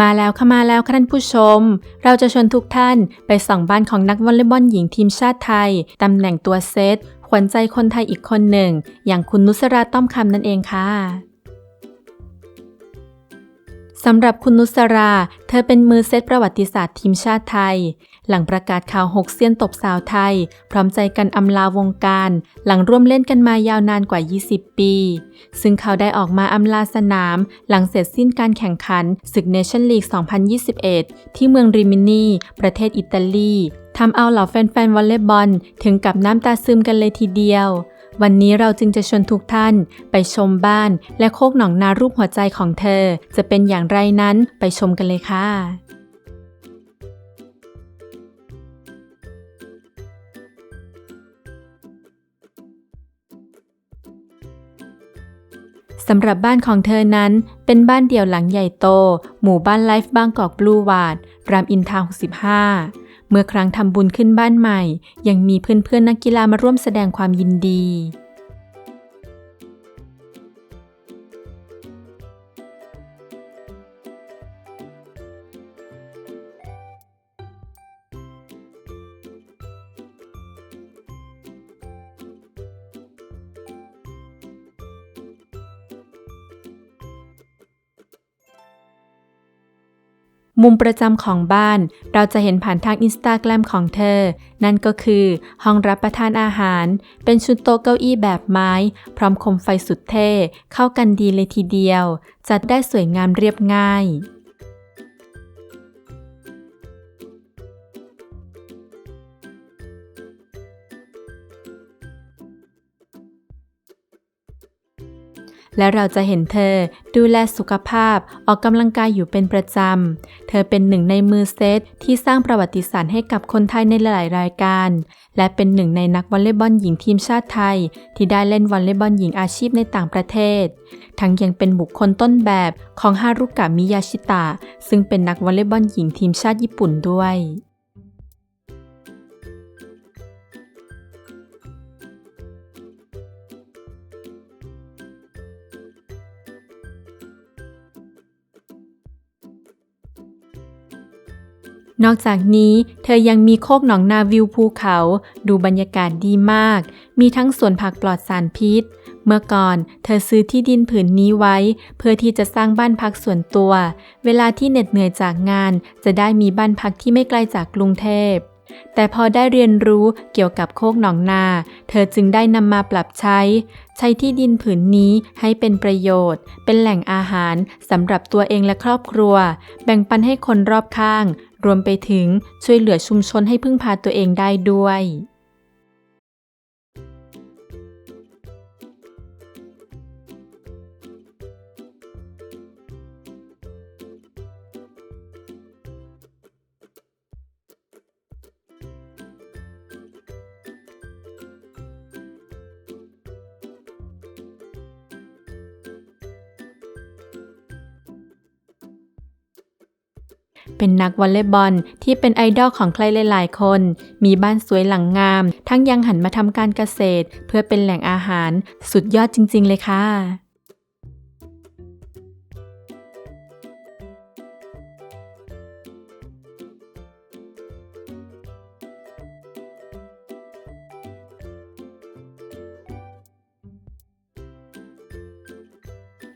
มาแล้วค่ะมาแล้วค่ะท่านผู้ชม เราจะชวนทุกท่านไปส่องบ้านของนักวอลเลย์บอลหญิงทีมชาติไทย ตำแหน่งตัวเซตขวัญใจคนไทยอีกคนหนึ่ง อย่างคุณนุสราต้อมคำนั่นเองค่ะ สำหรับคุณนุสรา เธอเป็นมือเซตประวัติศาสตร์ทีมชาติไทย หลังประกาศข่าวหกเซียนตบสาวไทย พร้อมใจกันอำลาวงการ หลังร่วมเล่นกันมายาวนานกว่า 20 ปี ซึ่งเขาได้ออกมาอำลาสนาม หลังเสร็จสิ้นการแข่งขันศึกเนชั่นลีก 2021 ที่เมืองริมินี ประเทศอิตาลีทำเอาเหล่าแฟนๆวอลเลย์บอลถึงกับน้ำตาซึมกันเลยทีเดียว วันนี้เราจึงจะชวนทุกท่านไปชมบ้านและโคกหนองนารูปหัวใจของเธอ จะเป็นอย่างไรนั้นไปชมกันเลยค่ะสำหรับบ้านของเธอนั้น เป็นบ้านเดี่ยวหลังใหญ่โต หมู่บ้านไลฟ์บางกอกบลูวาร์ดรามอินทรา65 เมื่อครั้งทำบุญขึ้นบ้านใหม่ ยังมีเพื่อนๆนักกีฬามาร่วมแสดงความยินดี มุมประจำของบ้านเราจะเห็นผ่านทางอินสตาแกรมของเธอ นั่นก็คือห้องรับประทานอาหาร เป็นชุดโต๊ะเก้าอี้แบบไม้ พร้อมโคมไฟสุดเท่ เข้ากันดีเลยทีเดียว จัดได้สวยงามเรียบง่าย และเราจะเห็นเธอดูแลสุขภาพออกกำลังกายอยู่เป็นประจำ เธอเป็นหนึ่งในมือเซตที่สร้างประวัติศาสตร์ให้กับคนไทยในหลายรายการ และเป็นหนึ่งในนักวอลเลย์บอลหญิงทีมชาติไทย ที่ได้เล่นวอลเลย์บอลหญิงอาชีพในต่างประเทศ ทั้งยังเป็นบุคคลต้นแบบของฮารุกะมิยาชิตะซึ่งเป็นนักวอลเลย์บอลหญิงทีมชาติญี่ปุ่นด้วย นอกจากนี้เธอยังมีโคกหนองนาวิวภูเขา ดูบรรยากาศดีมาก มีทั้งสวนผักปลอดสารพิษ เมื่อก่อนเธอซื้อที่ดินผืนนี้ไว้ เพื่อที่จะสร้างบ้านพักส่วนตัว เวลาที่เหน็ดเหนื่อยจากงาน จะได้มีบ้านพักที่ไม่ไกลจากกรุงเทพแต่พอได้เรียนรู้เกี่ยวกับโคกหนองนา เธอจึงได้นำมาปรับใช้ ใช้ที่ดินผืนนี้ให้เป็นประโยชน์ เป็นแหล่งอาหารสำหรับตัวเองและครอบครัว แบ่งปันให้คนรอบข้าง รวมไปถึงช่วยเหลือชุมชนให้พึ่งพาตัวเองได้ด้วย เป็นนักวอลเลย์บอลที่เป็นไอดอลของใครหลายๆคน มีบ้านสวยหลังงาม ทั้งยังหันมาทำการเกษตร เพื่อเป็นแหล่งอาหาร สุดยอดจริง ๆ เลยค่ะ